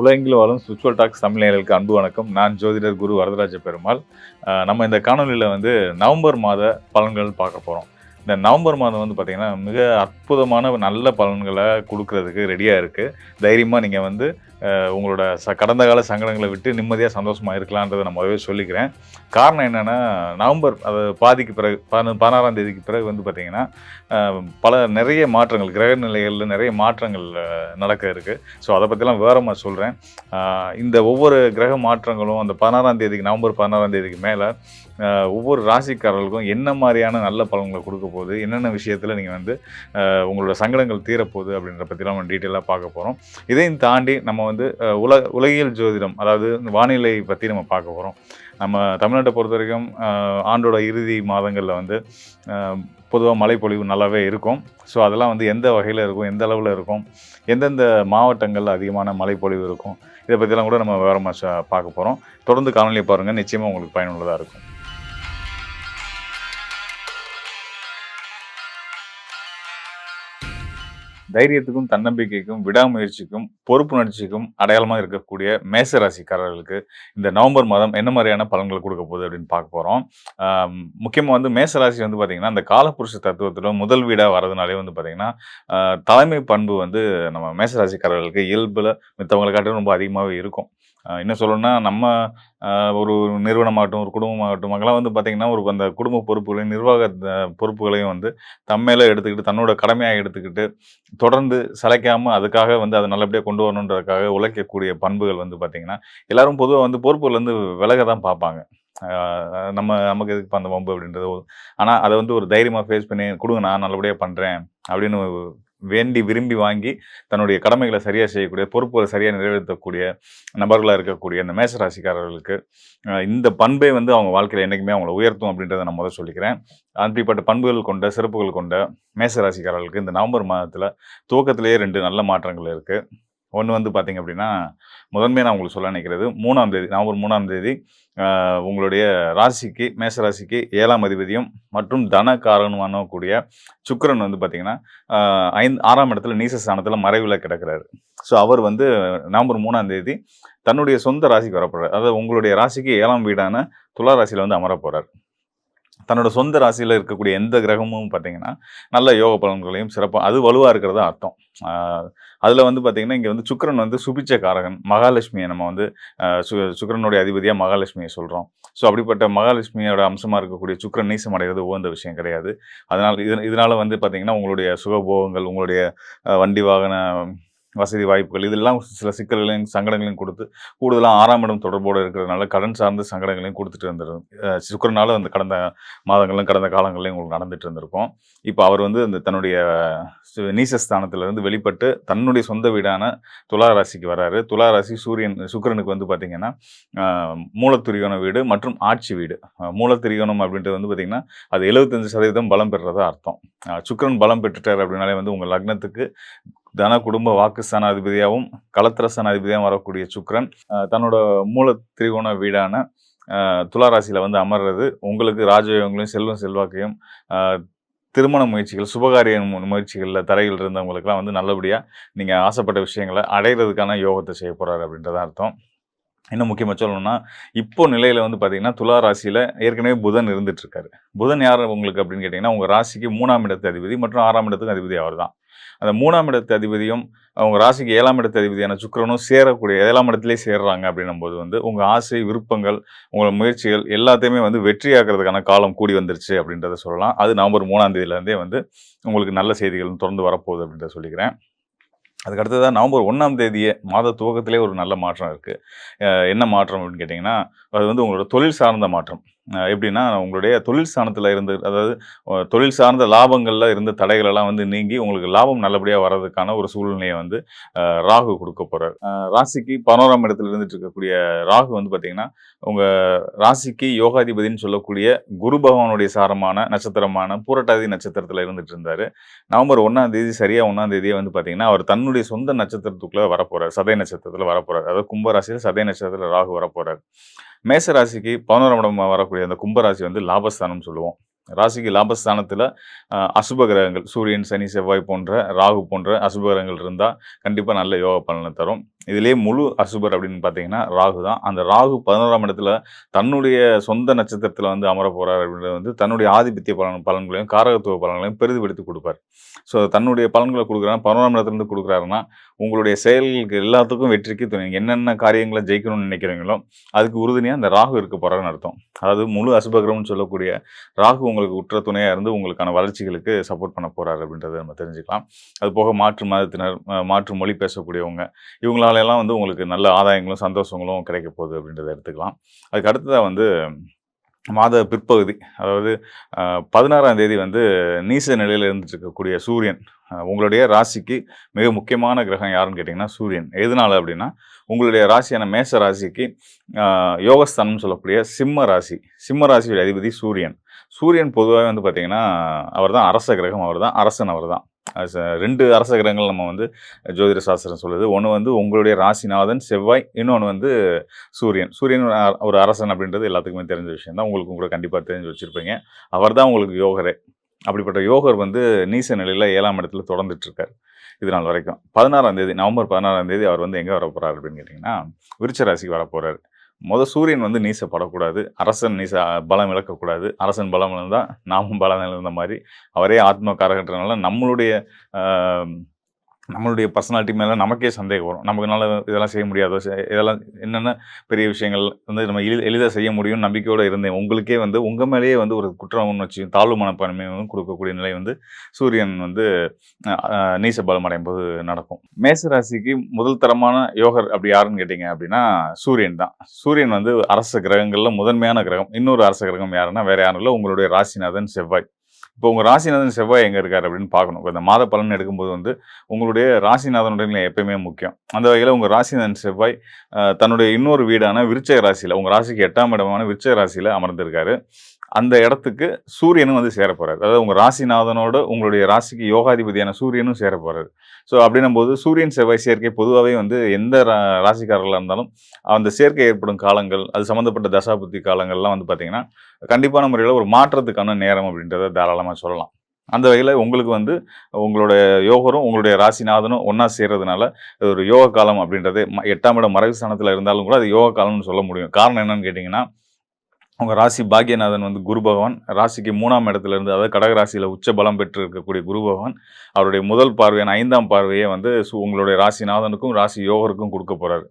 உலகெங்கிலும் வாழும் spiritual tax தமிழர்களுக்கு அன்பு வணக்கம். நான் ஜோதிடர் குரு வரதராஜ பெருமாள். நம்ம இந்த காணொலியில் வந்து நவம்பர் மாத பலன்கள் பார்க்க போகிறோம் இந்த நவம்பர் மாதம் வந்து பார்த்திங்கன்னா மிக அற்புதமான நல்ல பலன்களை கொடுக்கறதுக்கு ரெடியாக இருக்குது தைரியமாக நீங்கள் வந்து உங்களோட ச கடந்த கால சங்கடங்களை விட்டு நிம்மதியாக சந்தோஷமாக இருக்கலான்றதை நான் முதவே சொல்லிக்கிறேன். காரணம் என்னென்னா நவம்பர் அது பாதிக்கு பிறகு பதின பதினாறாம் தேதிக்கு பிறகு வந்து பார்த்திங்கன்னா பல நிறைய மாற்றங்கள் கிரக நிலைகளில் நிறைய மாற்றங்கள் நடக்க இருக்குது ஸோ அதை பற்றிலாம் விவரமாக சொல்கிறேன் இந்த ஒவ்வொரு கிரக மாற்றங்களும் அந்த பதினாறாம் தேதிக்கு நவம்பர் பதினாறாம் தேதிக்கு மேலே ஒவ்வொரு ராசிக்காரர்களுக்கும் என்ன மாதிரியான நல்ல பலன்களை கொடுக்க போகுது? என்னென்ன விஷயத்தில் நீங்கள் வந்து உங்களோட சங்கடங்கள் தீரப்போகுது அப்படின்ற பற்றிலாம் நம்ம டீட்டெயிலாக பார்க்க போகிறோம் இதையும் தாண்டி நம்ம வந்து உல உலகியல் ஜோதிடம் அதாவது இந்த வானிலை பற்றி நம்ம பார்க்க போகிறோம் நம்ம தமிழ்நாட்டை பொறுத்த வரைக்கும் ஆண்டோட இறுதி மாதங்களில் வந்து பொதுவாக மழைப்பொழிவு நல்லாவே இருக்கும். ஸோ அதெல்லாம் வந்து எந்த வகையில் இருக்கும் எந்த அளவில் இருக்கும் எந்தெந்த மாவட்டங்களில் அதிகமான மழைப்பொழிவு இருக்கும் இதை பற்றிலாம் கூட நம்ம விவரமாக பார்க்க போகிறோம் தொடர்ந்து காணொலியை பாருங்கள் நிச்சயமாக உங்களுக்கு பயனுள்ளதாக இருக்கும். தைரியத்துக்கும் தன்னம்பிக்கைக்கும் விடாமுயற்சிக்கும் பொறுப்புணர்ச்சிக்கும் அடையாளமாக இருக்கக்கூடிய மேச ராசிக்காரர்களுக்கு இந்த நவம்பர் மாதம் என்ன மாதிரியான பலன்களை கொடுக்க போகுது அப்படின்னு பார்க்க போகிறோம் முக்கியமாக வந்து மேச ராசி வந்து பார்த்திங்கன்னா இந்த காலப்புருஷ தத்துவத்தில் முதல் வீடாக வரதுனாலே வந்து பார்த்திங்கன்னா தலைமை பண்பு வந்து நம்ம மேச ராசிக்காரர்களுக்கு இயல்பில் மித்தவங்களை காட்டிலும் ரொம்ப அதிகமாகவே இருக்கும். என்ன சொல்லணும்னா நம்ம ஒரு நிறுவனமாகட்டும் ஒரு குடும்பமாகட்டும் அங்கெல்லாம் வந்து பார்த்திங்கன்னா ஒரு அந்த குடும்ப பொறுப்புகளையும் நிர்வாக பொறுப்புகளையும் வந்து தம்மையில எடுத்துக்கிட்டு தன்னோட கடமையாக எடுத்துக்கிட்டு தொடர்ந்து சளைக்காமல் அதுக்காக வந்து அதை நல்லபடியாக கொண்டு வரணுன்றதுக்காக உழைக்கக்கூடிய பண்புகள் வந்து பார்த்திங்கன்னா எல்லாரும் பொதுவாக வந்து பொறுப்புகள் வந்து விலக தான் பார்ப்பாங்க. நம்ம நமக்கு எதுக்கு அந்த வம்பு அப்படின்றது. ஆனால் அதை வந்து ஒரு தைரியமாக ஃபேஸ் பண்ணி கொடுங்க நான் நல்லபடியாக பண்ணுறேன் அப்படின்னு வேண்டி விரும்பி வாங்கி தன்னுடைய கடமைகளை சரியாக செய்யக்கூடிய பொறுப்புகளை சரியாக நிறைவேற்றக்கூடிய நபர்களாக இருக்கக்கூடிய இந்த மேசராசிக்காரர்களுக்கு இந்த பண்பை வந்து அவங்க வாழ்க்கையில் என்றைக்குமே அவங்கள உயர்த்தும் அப்படின்றத நான் முதல் சொல்லிக்கிறேன். அப்படிப்பட்ட பண்புகள் கொண்ட சிறப்புகள் கொண்ட மேசராசிக்காரர்களுக்கு இந்த நவம்பர் மாதத்தில் துவக்கத்திலேயே ரெண்டு நல்ல மாற்றங்கள் இருக்குது ஒன்று வந்து பார்த்தீங்க அப்படின்னா முதன்மையாக நான் உங்களுக்கு சொல்ல நினைக்கிறது மூணாம் தேதி நவம்பர் மூணாம் தேதி உங்களுடைய ராசிக்கு மேச ராசிக்கு ஏழாம் அதிபதியும் மற்றும் தன காரணமான கூடிய வந்து பார்த்தீங்கன்னா ஐந்து ஆறாம் இடத்துல நீச ஸ்தானத்தில் மறைவில் கிடக்கிறாரு. ஸோ அவர் வந்து நவம்பர் மூணாம் தேதி தன்னுடைய சொந்த ராசிக்கு வரப்போகிறார் அதாவது உங்களுடைய ராசிக்கு ஏழாம் வீடான துலா ராசியில் வந்து அமர தன்னோட சொந்த ராசியில் இருக்கக்கூடிய எந்த கிரகமும் பார்த்தீங்கன்னா நல்ல யோக பலன்களையும் சிறப்பாக அது வலுவாக இருக்கிறதா அர்த்தம். அதில் வந்து பார்த்திங்கன்னா இங்கே வந்து சுக்கிரன் வந்து சுபிச்ச காரகன் மகாலட்சுமியை நம்ம வந்து சு சுக்கிரனுடைய அதிபதியாக மகாலட்சுமியை சொல்கிறோம் ஸோ அப்படிப்பட்ட மகாலட்சுமியோட அம்சமாக இருக்கக்கூடிய சுக்கிரன் நீசம் அடைகிறது உகந்த விஷயம் கிடையாது. அதனால் இது இதனால் வந்து பார்த்திங்கன்னா உங்களுடைய சுகபோகங்கள் உங்களுடைய வண்டி வாகன வசதி வாய்ப்புகள் இதெல்லாம் சில சிக்கல்களையும் சங்கடங்களையும் கொடுத்து கூடுதலாக ஆறாம் இடம் தொடர்போடு இருக்கிறதுனால கடன் சார்ந்த சங்கடங்களையும் கொடுத்துட்டு இருந்திருக்கும் சுக்கரனால சுக்கிரனால அந்த கடந்த மாதங்களும் கடந்த காலங்களையும் உங்களுக்கு நடந்துட்டு இருந்திருக்கும். இப்போ அவர் வந்து அந்த தன்னுடைய நீசஸ்தானத்திலிருந்து வெளிப்பட்டு தன்னுடைய சொந்த வீடான துலா ராசிக்கு வராரு. துலா ராசி சூரியன் சுக்கிரனுக்கு வந்து பார்த்தீங்கன்னா ஆஹ் வீடு மற்றும் ஆட்சி வீடு. ஆஹ் அப்படின்றது வந்து பார்த்தீங்கன்னா அது எழுபத்தஞ்சு சதவீதம் பலம் பெறுறதா அர்த்தம். சுக்கரன் சுக்கிரன் பலம் பெற்றுட்டார் அப்படின்னாலே வந்து உங்கள் லக்னத்துக்கு தன குடும்ப வாக்குஸ்தான அதிபதியாகவும் கலத்திரஸ்தான சனாதிபதியாகவும் வரக்கூடிய சுக்ரன் தன்னோட மூல திரிகோண வீடான துளாராசியில் துலா வந்து அமர்றது உங்களுக்கு ராஜயோகங்களையும் செல்வம் செல்வாக்கையும் திருமண முயற்சிகள் சுபகாரிய முயற்சிகளில் தடைகள் இருந்தவங்களுக்குலாம் வந்து நல்லபடியாக நீங்கள் ஆசைப்பட்ட விஷயங்களை அடையிறதுக்கான யோகத்தை செய்ய போகிறாரு அப்படின்றதான் அர்த்தம். இன்னும் முக்கியமாக சொல்லணும்னா இப்போ நிலையில் வந்து பார்த்தீங்கன்னா துலா ராசியில் ஏற்கனவே புதன் இருந்துட்டு இருக்காரு புதன் யார் உங்களுக்கு அப்படின்னு கேட்டிங்கன்னா உங்கள் ராசிக்கு மூணாம் இடத்து அதிபதி மற்றும் ஆறாம் இடத்துக்கு அதிபதி அவர் தான் அந்த மூணாம் இடத்து அதிபதியும் அவங்க ராசிக்கு ஏழாம் இடத்து அதிபதியான சுக்கிரனும் சேரக்கூடிய ஏழாம் இடத்துலேயே சேர்றாங்க அப்படின்னும் போது வந்து உங்கள் ஆசை விருப்பங்கள் உங்களோட முயற்சிகள் எல்லாத்தையுமே வந்து வெற்றியாக்குறதுக்கான காலம் கூடி வந்துருச்சு அப்படின்றத சொல்லலாம். அது நவம்பர் மூணாம் தேதியிலேருந்தே வந்து உங்களுக்கு நல்ல செய்திகள் தொடர்ந்து வரப்போகுது அப்படின்றத சொல்லிக்கிறேன். அதுக்கு அடுத்ததாக நவம்பர் ஒன்றாம் தேதியே மாத துவக்கத்திலே ஒரு நல்ல மாற்றம் இருக்குது என்ன மாற்றம் அப்படின்னு கேட்டிங்கன்னா அது வந்து உங்களோட தொழில் சார்ந்த மாற்றம். எப்படின்னா உங்களுடைய தொழில் ஸ்தானத்தில் இருந்து அதாவது தொழில் சார்ந்த லாபங்களில் இருந்த தடைகளெல்லாம் வந்து நீங்கி உங்களுக்கு லாபம் நல்லபடியாக வர்றதுக்கான ஒரு சூழ்நிலையை வந்து ராகு கொடுக்க போகிறார் ராசிக்கு பதினோராம் இடத்துல இருந்துட்டு இருக்கக்கூடிய ராகு வந்து பார்த்தீங்கன்னா உங்கள் ராசிக்கு யோகாதிபதின்னு சொல்லக்கூடிய குரு பகவானுடைய சாரமான நட்சத்திரமான பூரட்டாதி நட்சத்திரத்தில் இருந்துட்டு இருந்தார். நவம்பர் ஒன்றாம் தேதி சரியாக ஒன்றாம் தேதியே வந்து பார்த்தீங்கன்னா அவர் தன்னுடைய சொந்த நட்சத்திரத்துக்குள்ளே வரப்போகிறார் சதய நட்சத்திரத்தில் வரப்போகிறார் அதாவது கும்பராசியில் சதய நட்சத்திரத்தில் ராகு வரப்போகிறார் மேச ராசிக்கு பதினோராம் இடமா வரக்கூடிய அந்த கும்பராசி வந்து லாபஸ்தானம் சொல்லுவோம். ராசிக்கு லாபஸ்தானத்தில் அசுப கிரகங்கள் சூரியன் சனி செவ்வாய் போன்ற ராகு போன்ற அசுப கிரகங்கள் இருந்தால் கண்டிப்பாக நல்ல யோக பலனை தரும். இதிலே முழு அசுபர் அப்படின்னு பார்த்தீங்கன்னா ராகு தான். அந்த ராகு பதினோராம் இடத்துல தன்னுடைய சொந்த நட்சத்திரத்தில் வந்து அமர போகிறார் அப்படின்றது வந்து தன்னுடைய ஆதிபத்திய பலன் பலன்களையும் காரகத்துவ பலன்களையும் பெரிதுபடுத்தி கொடுப்பார். ஸோ தன்னுடைய பலன்களை கொடுக்குறாங்க பதினோராம் இடத்துலேருந்து கொடுக்குறாருன்னா உங்களுடைய செயல்களுக்கு எல்லாத்துக்கும் வெற்றிக்கு துணை. என்னென்ன காரியங்களை ஜெயிக்கணும்னு நினைக்கிறீங்களோ அதுக்கு உறுதுணையாக அந்த ராகு இருக்க போகிறாருன்னு அர்த்தம். அதாவது முழு அசுபகிரம்னு சொல்லக்கூடிய ராகு உங்களுக்கு உற்ற துணையாக இருந்து உங்களுக்கான வளர்ச்சிகளுக்கு சப்போர்ட் பண்ண போகிறார் அப்படின்றத நம்ம தெரிஞ்சுக்கலாம். அது போக மாற்று மதத்தினர் மாற்று மொழி பேசக்கூடியவங்க இவங்களாலெல்லாம் வந்து உங்களுக்கு நல்ல ஆதாயங்களும் சந்தோஷங்களும் கிடைக்க போகுது அப்படின்றத எடுத்துக்கலாம். அதுக்கு அடுத்ததாக வந்து மாத பிற்பகுதி அதாவது பதினாறாம் தேதி வந்து நீச நிலையில் இருந்துட்டு இருக்கக்கூடிய சூரியன் உங்களுடைய ராசிக்கு மிக முக்கியமான கிரகம் யாருன்னு கேட்டிங்கன்னா சூரியன். எதனால அப்படின்னா உங்களுடைய ராசியான மேச ராசிக்கு யோகஸ்தானம் சொல்லக்கூடிய சிம்ம ராசி சிம்ம ராசியுடைய அதிபதி சூரியன். சூரியன் பொதுவாக வந்து பார்த்திங்கன்னா அவர் தான் அரச கிரகம் அவர் தான் அரசன் அவர் தான் ரெண்டு அரச கிரகங்கள் நம்ம வந்து ஜோதிட சாஸ்திரம் சொல்லுது. ஒன்று வந்து உங்களுடைய ராசிநாதன் செவ்வாய் இன்னொன்று வந்து சூரியன். சூரியன் ஒரு அரசன் அப்படின்றது எல்லாத்துக்குமே தெரிஞ்ச விஷயம் தான். உங்களுக்கு கூட கண்டிப்பாக தெரிஞ்சு வச்சுருப்பீங்க. அவர் தான் உங்களுக்கு யோகரே. அப்படிப்பட்ட யோகர் வந்து நீச நிலையில் ஏழாம் இடத்துல தொடர்ந்துட்டுருக்கார். இது நாள் வரைக்கும். பதினாறாம் தேதி நவம்பர் பதினாறாம் தேதி அவர் வந்து எங்கே வர போகிறார் அப்படின்னு கேட்டிங்கன்னா விருச்ச ராசிக்கு வர மொதல் சூரியன் வந்து நீசப்படக்கூடாது. அரசன் நீச பலம் இழக்கக்கூடாது. அரசன் பலம் இருந்தால் நாமும் பலம் இழந்த மாதிரி. அவரே ஆத்ம காரகன்றனால நம்மளுடைய நம்மளுடைய பர்சனாலிட்டி மேலே நமக்கே சந்தேகம் வரும். நமக்குனால இதெல்லாம் செய்ய முடியாதோ இதெல்லாம் என்னென்ன பெரிய விஷயங்கள் வந்து நம்ம எளி எளிதாக செய்ய முடியும் நம்பிக்கையோடு இருந்தேன். உங்களுக்கே வந்து உங்கள் மேலேயே வந்து ஒரு குற்றம் உணர்ச்சி தாழ்வு மனப்பான்மையும் கொடுக்கக்கூடிய நிலை வந்து சூரியன் வந்து நீசபலம் அடையும் போது நடக்கும். மேச ராசிக்கு முதல் தரமான யோகர் அப்படி யாருன்னு கேட்டிங்க அப்படின்னா சூரியன் தான். சூரியன் வந்து அரச கிரகங்களில் முதன்மையான கிரகம். இன்னொரு அரச கிரகம் யாருன்னா வேறு யாரும் இல்லை. உங்களுடைய ராசிநாதன் செவ்வாய். இப்போ உங்கள் ராசிநாதன் செவ்வாய் எங்கே இருக்கார் அப்படின்னு பார்க்கணும். இப்போ இந்த மாத பலன் எடுக்கும்போது வந்து உங்களுடைய ராசிநாதனுடைய எப்பயுமே முக்கியம். அந்த வகையில் உங்கள் ராசிநாதன் செவ்வாய் தன்னுடைய இன்னொரு வீடான விருச்சக ராசியில் உங்கள் ராசிக்கு எட்டாம் இடமான விருச்சக ராசியில் அமர்ந்திருக்காரு. அந்த இடத்துக்கு சூரியனும் வந்து சேர போகிறார் அதாவது உங்கள் ராசிநாதனோட உங்களுடைய ராசிக்கு யோகாதிபதியான சூரியனும் சேர போகிறார் ஸோ அப்படின்னும் போது சூரியன் செவ்வாய் சேர்க்கை பொதுவாகவே வந்து எந்த ராசிக்காரர்களாக இருந்தாலும் அந்த சேர்க்கை ஏற்படும் காலங்கள் அது சம்மந்தப்பட்ட தசாபுத்தி காலங்கள்லாம் வந்து பார்த்திங்கன்னா கண்டிப்பான முறையில் ஒரு மாற்றத்துக்கான நேரம் அப்படின்றத தாராளமாக சொல்லலாம். அந்த வகையில் உங்களுக்கு வந்து உங்களுடைய யோகரும் உங்களுடைய ராசிநாதனும் ஒன்றா சேர்றதுனால ஒரு யோக காலம் அப்படின்றது எட்டாம் இடம் மறைவு ஸ்தானத்தில் இருந்தாலும் கூட அது யோக காலம்னு சொல்ல முடியும். காரணம் என்னன்னு கேட்டிங்கன்னா உங்கள் ராசி பாக்யநாதன் வந்து குரு பகவான். ராசிக்கு மூணாம் இடத்துல இருந்து அதாவது கடகராசியில் உச்ச பலம் பெற்று இருக்கக்கூடிய குரு பகவான். அவருடைய முதல் பார்வையான ஐந்தாம் பார்வையை வந்து உங்களுடைய ராசிநாதனுக்கும் ராசி யோகருக்கும் கொடுக்க போகிறாரு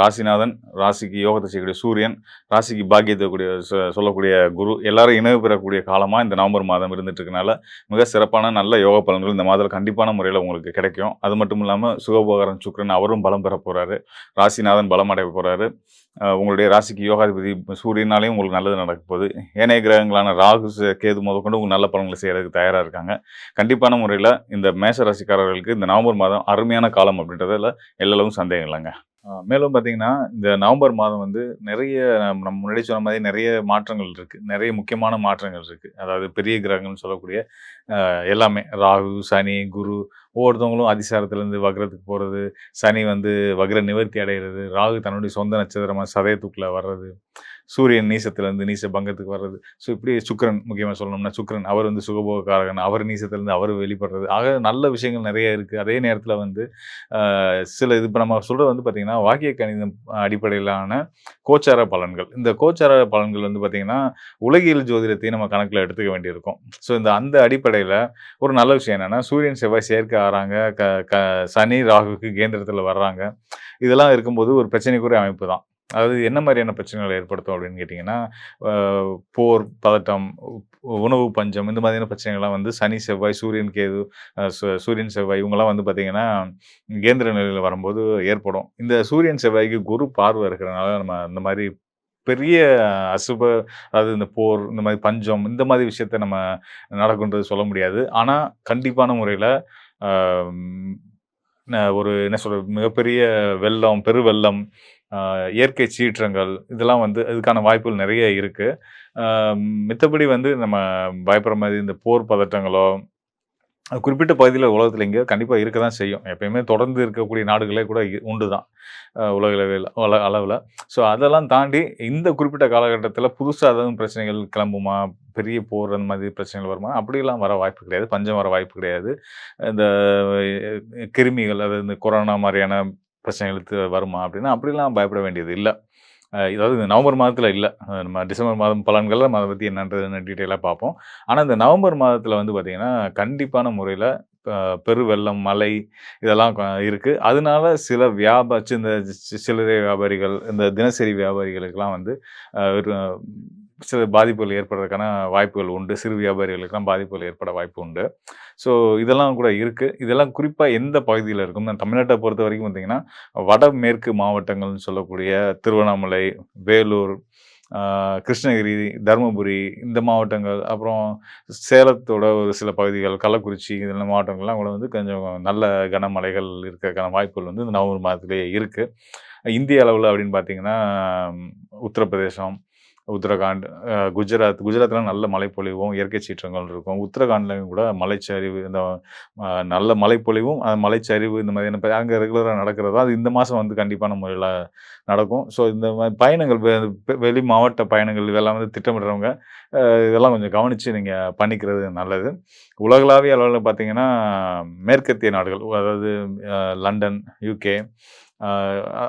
ராசிநாதன் ராசிக்கு யோகத்தை செய்யக்கூடிய சூரியன் ராசிக்கு பாக்கியத்தை கூடிய சொல்லக்கூடிய குரு எல்லாரும் இணைவு பெறக்கூடிய காலமாக இந்த நவம்பர் மாதம் இருந்துட்டு இருக்கனால மிக சிறப்பான நல்ல யோக பலன்கள் இந்த மாதத்தில் கண்டிப்பான முறையில் உங்களுக்கு கிடைக்கும். அது மட்டும் இல்லாமல் சுகபோகரன் சுக்ரன் அவரும் பலம் பெற போகிறாரு ராசிநாதன் பலம் அடைய போகிறாரு உங்களுடைய ராசிக்கு யோகாதிபதி சூரியனாலையும் உங்களுக்கு நல்லது நடக்க போகுது. ஏனைய கிரகங்களான ராகு கேது முதற்கொண்டு உங்களுக்கு நல்ல பலன்களை செய்கிறதுக்கு தயாராக இருக்காங்க. கண்டிப்பான முறையில் இந்த மேச ராசிக்காரர்களுக்கு இந்த நவம்பர் மாதம் அருமையான காலம் அப்படின்றதில் எல்லளவும் சந்தேகம் இல்லைங்க. மேலும் பார்த்தீங்கன்னா இந்த நவம்பர் மாதம் வந்து நிறைய நம்ம முன்னாடி சொன்ன மாதிரி நிறைய மாற்றங்கள் இருக்குது நிறைய முக்கியமான மாற்றங்கள் இருக்குது அதாவது பெரிய கிரகங்கள்னு சொல்லக்கூடிய எல்லாமே. ராகு சனி குரு ஒவ்வொருத்தவங்களும் அதிசாரத்துலேருந்து வக்ரத்துக்கு போகிறது சனி வந்து வக்ர நிவர்த்தி அடைகிறது ராகு தன்னுடைய சொந்த நட்சத்திரமாக சதயத்துக்குள்ளே வர்றது சூரியன் நீசத்துலேருந்து நீச பங்கத்துக்கு வர்றது. ஸோ இப்படி சுக்கரன் முக்கியமாக சொல்லணும்னா சுக்கரன் அவர் வந்து சுகபோகக்காரகன். அவர் நீசத்துலேருந்து அவர் வெளிப்படுறது. ஆக நல்ல விஷயங்கள் நிறைய இருக்குது அதே நேரத்தில் வந்து சில இது இப்போ நம்ம சொல்கிறது வந்து பார்த்திங்கன்னா வாக்கிய கணிதம் அடிப்படையிலான கோச்சார பலன்கள். இந்த கோச்சார பலன்கள் வந்து பார்த்திங்கன்னா உலகியல் ஜோதிடத்தையும் நம்ம கணக்கில் எடுத்துக்க வேண்டியிருக்கும். ஸோ இந்த அந்த அடிப்படையில் ஒரு நல்ல விஷயம் என்னென்னா சூரியன் செவ்வாய் சேர்க்க ஆறாங்க. க க சனி ராகுக்கு கேந்திரத்தில் வர்றாங்க. இதெல்லாம் இருக்கும்போது ஒரு பிரச்சனைக்குரிய அமைப்பு தான். அதாவது என்ன மாதிரியான பிரச்சனைகளை ஏற்படுத்தும் அப்படின்னு கேட்டிங்கன்னா போர் பதட்டம் உணவு பஞ்சம் இந்த மாதிரியான பிரச்சனைகள்லாம் வந்து சனி செவ்வாய் சூரியன் கேது சூரியன் செவ்வாய் இவங்கெல்லாம் வந்து பார்த்திங்கன்னா கேந்திர நிலையில் வரும்போது ஏற்படும். இந்த சூரியன் செவ்வாய்க்கு குரு பார்வை இருக்கிறனால நம்ம இந்த மாதிரி பெரிய அசுப அதாவது இந்த போர் இந்த மாதிரி பஞ்சம் இந்த மாதிரி விஷயத்த நம்ம நடக்குன்றது சொல்ல முடியாது. ஆனால் கண்டிப்பான முறையில் ஒரு என்ன சொல்கிறது மிகப்பெரிய வெள்ளம் பெருவெள்ளம் இயற்கை சீற்றங்கள் இதெல்லாம் வந்து இதுக்கான வாய்ப்புகள் நிறைய இருக்குது மித்தபடி வந்து நம்ம பயப்படுற மாதிரி இந்த போர் பதட்டங்களோ குறிப்பிட்ட பகுதியில் உலகத்தில் எங்கேயோ கண்டிப்பாக இருக்க தான் செய்யும். எப்பயுமே தொடர்ந்து இருக்கக்கூடிய நாடுகளே கூட உண்டு தான். உலகளவில் உல அளவில். ஸோ அதெல்லாம் தாண்டி இந்த குறிப்பிட்ட காலகட்டத்தில் புதுசாக ஏதாவது பிரச்சனைகள் கிளம்புமா? பெரிய போர் அந்த மாதிரி பிரச்சனைகள் வருமா? அப்படிலாம் வர வாய்ப்பு கிடையாது. பஞ்சம் வர வாய்ப்பு கிடையாது. இந்த கிருமிகள் அதாவது இந்த கொரோனா மாதிரியான பிரச்சனைகளுக்கு வருமா அப்படின்னா அப்படிலாம் பயப்பட வேண்டியது இல்லை. அதாவது இந்த நவம்பர் மாதத்தில் இல்லை. நம்ம டிசம்பர் மாதம் பலன்களில் அதை பற்றி என்னன்றதுன்னு டீட்டெயிலாக பார்ப்போம் ஆனால் இந்த நவம்பர் மாதத்தில் வந்து பார்த்திங்கன்னா கண்டிப்பான முறையில் பெரு வெள்ளம் இதெல்லாம் இருக்குது அதனால சில வியாபார இந்த சில்லறை வியாபாரிகள் இந்த தினசரி வியாபாரிகளுக்கெல்லாம் வந்து சில பாதிப்புகள் ஏற்படுறதுக்கான வாய்ப்புகள் உண்டு. சிறு வியாபாரிகளுக்கெல்லாம் பாதிப்புகள் ஏற்பட வாய்ப்பு உண்டு. ஸோ இதெல்லாம் கூட இருக்குது இதெல்லாம் குறிப்பாக எந்த பகுதியில் இருக்கும்? தமிழ்நாட்டை பொறுத்த வரைக்கும் பார்த்திங்கன்னா வடமேற்கு மாவட்டங்கள்னு சொல்லக்கூடிய திருவண்ணாமலை வேலூர் கிருஷ்ணகிரி தருமபுரி இந்த மாவட்டங்கள் அப்புறம் சேலத்தோட ஒரு சில பகுதிகள் கள்ளக்குறிச்சி இந்த மாவட்டங்கள்லாம் கூட வந்து கொஞ்சம் நல்ல கனமழைகள் இருக்கிறதுக்கான வாய்ப்புகள் வந்து இந்த நவம்பர் மாதத்துலேயே இருக்குது இந்திய அளவில் அப்படின்னு பார்த்தீங்கன்னா உத்தரப்பிரதேசம் உத்தரகாண்ட் குஜராத் குஜராத்தில் நல்ல மழைப்பொழிவும் இயற்கை சீற்றங்கள் இருக்கும். உத்தரகாண்ட்லையும் கூட மலைச்சரிவு இந்த நல்ல மழைப்பொழிவும் மலைச்சரிவு இந்த மாதிரியான அங்கே ரெகுலராக நடக்கிறதா அது இந்த மாதம் வந்து கண்டிப்பான முறையில் நடக்கும். ஸோ இந்த மாதிரி பயணங்கள் வெளி மாவட்ட பயணங்கள் இதெல்லாம் வந்து திட்டமிடுறவங்க இதெல்லாம் கொஞ்சம் கவனித்து நீங்கள் பண்ணிக்கிறது நல்லது. உலகளாவிய அளவில் பார்த்தீங்கன்னா மேற்கத்திய நாடுகள் அதாவது லண்டன் யூகே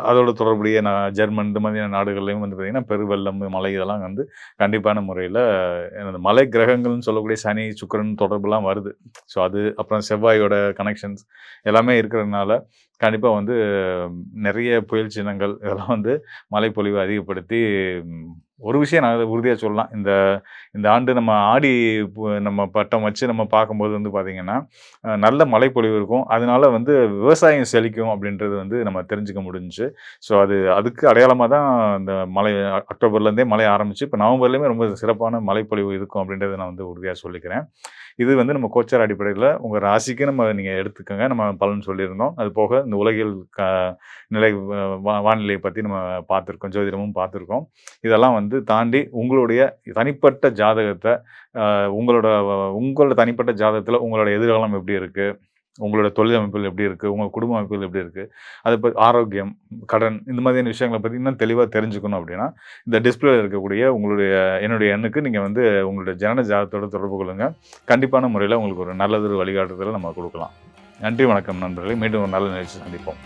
அதோட தொடர்புடைய நான் ஜெர்மன் இந்த மாதிரியான நாடுகள்லையும் வந்து பார்த்திங்கன்னா பெருவெள்ளம் மலை இதெல்லாம் வந்து கண்டிப்பான முறையில் எனது மலை கிரகங்கள்னு சொல்லக்கூடிய சனி சுக்கரன் தொடர்புலாம் வருது. ஸோ அது அப்புறம் செவ்வாயோட கனெக்ஷன்ஸ் எல்லாமே இருக்கிறதுனால கண்டிப்பாக வந்து நிறைய புயல் சின்னங்கள் இதெல்லாம் வந்து மலைப்பொழிவை அதிகப்படுத்தி ஒரு விஷயம் நான் உறுதியாக சொல்லலாம். இந்த இந்த ஆண்டு நம்ம ஆடி நம்ம பட்டம் வச்சு நம்ம பார்க்கும்போது வந்து பார்த்திங்கன்னா நல்ல மழைப்பொழிவு இருக்கும். அதனால வந்து விவசாயம் செழிக்கும் அப்படின்றது வந்து நம்ம தெரிஞ்சுக்க முடிஞ்சு ஸோ அது அதுக்கு அடையாளமாக தான் இந்த மழை அக்டோபர்லேருந்தே மழை ஆரம்பிச்சு இப்போ நவம்பர்லேயுமே ரொம்ப சிறப்பான மழைப்பொழிவு இருக்கும் அப்படின்றத நான் வந்து உறுதியாக சொல்லிக்கிறேன். இது வந்து நம்ம கோச்சார் அடிப்படையில் உங்கள் ராசிக்கு நம்ம நீங்கள் எடுத்துக்கோங்க. நம்ம பலன் சொல்லியிருந்தோம். அது போக இந்த உலகில் க நிலை வானிலையை பற்றி நம்ம பார்த்துருக்கோம். ஜோதிடமும் பார்த்துருக்கோம். இதெல்லாம் வந்து வந்து தாண்டி உங்களுடைய தனிப்பட்ட ஜாதகத்தை உங்களோட உங்களோட தனிப்பட்ட ஜாதகத்தில் உங்களோட எதிர்காலம் எப்படி இருக்குது உங்களோட தொழில் அமைப்புகள் எப்படி இருக்குது உங்கள் குடும்ப அமைப்புகள் எப்படி இருக்குது அதை பற்றி ஆரோக்கியம் கடன் இந்த மாதிரியான விஷயங்களை பற்றி இன்னும் தெளிவாக தெரிஞ்சுக்கணும் அப்படின்னா இந்த டிஸ்பிளேல இருக்கக்கூடிய உங்களுடைய என்னுடைய எண்ணுக்கு நீங்கள் வந்து உங்களுடைய ஜனன ஜாதத்தோட தொடர்பு கொள்ளுங்கள் கண்டிப்பான முறையில் உங்களுக்கு ஒரு நல்லதொரு வழிகாட்டுதலை நம்ம கொடுக்கலாம். நன்றி வணக்கம் நண்பர்களே. மீண்டும் ஒரு நல்ல நிகழ்ச்சி சந்திப்போம்.